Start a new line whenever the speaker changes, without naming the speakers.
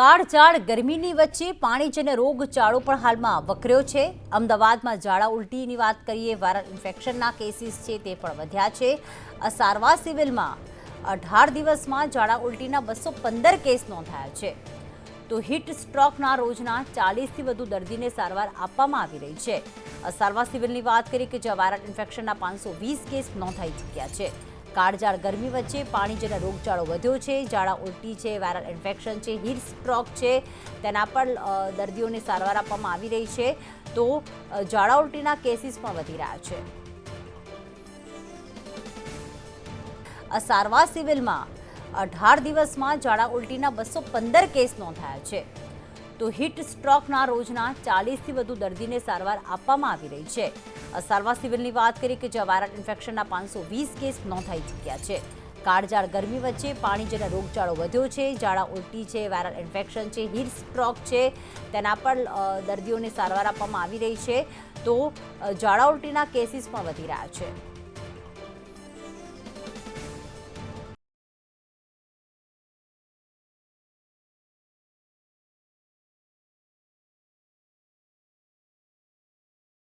કાળઝાળ ગરમીની વચ્ચે પાણીજન્ય રોગચાળો પણ હાલમાં વકર્યો છે. અમદાવાદમાં ઝાડા ઉલટીની વાત કરીએ, વાયરલ ઇન્ફેક્શનના કેસીસ છે તે પણ વધ્યા છે. સારવાર સિવિલમાં અઢાર દિવસમાં ઝાડા ઉલટીના બસો પંદર કેસ નોંધાયા છે. તો હીટ સ્ટ્રોકના રોજના ચાલીસથી વધુ દર્દીને સારવાર આપવામાં આવી રહી છે. સારવાર સિવિલની વાત કરીએ કે જ્યાં વાયરલ ઇન્ફેક્શનના પાંચસો વીસ કેસ નોંધાઈ ચૂક્યા છે. કાળઝાળ ગરમી વચ્ચે પાણીજન્ય રોગચાળો વધ્યો છે, ઝાડા ઉલટી છે, વાયરલ ઇન્ફેક્શન છે, હીટ સ્ટ્રોક છે, તેના પર દર્દીઓને સારવાર આપવામાં આવી રહી છે. તો ઝાડા ઉલટીના કેસીસ પણ વધી રહ્યા છે. સારવાર સિવિલમાં અઢાર દિવસમાં ઝાડા ઉલટીના બસો પંદર કેસ નોંધાયા છે. તો હીટ સ્ટ્રોકના રોજના ચાલીસથી વધુ દર્દીને સારવાર આપવામાં આવી રહી છે. સારવાર સિવિલની વાત કરીએ કે જ્યાં વાયરલ ઇન્ફેક્શનના પાંચસો વીસ કેસ નોંધાઈ ચૂક્યા છે. કાળઝાળ ગરમી વચ્ચે પાણીજન્ય રોગચાળો વધ્યો છે, ઝાડા ઉલટી છે, વાયરલ ઇન્ફેક્શન છે, હીટ સ્ટ્રોક છે, તેના પર દર્દીઓને સારવાર આપવામાં આવી રહી છે. તો ઝાડા ઉલટીના કેસીસ પણ વધી રહ્યા છે.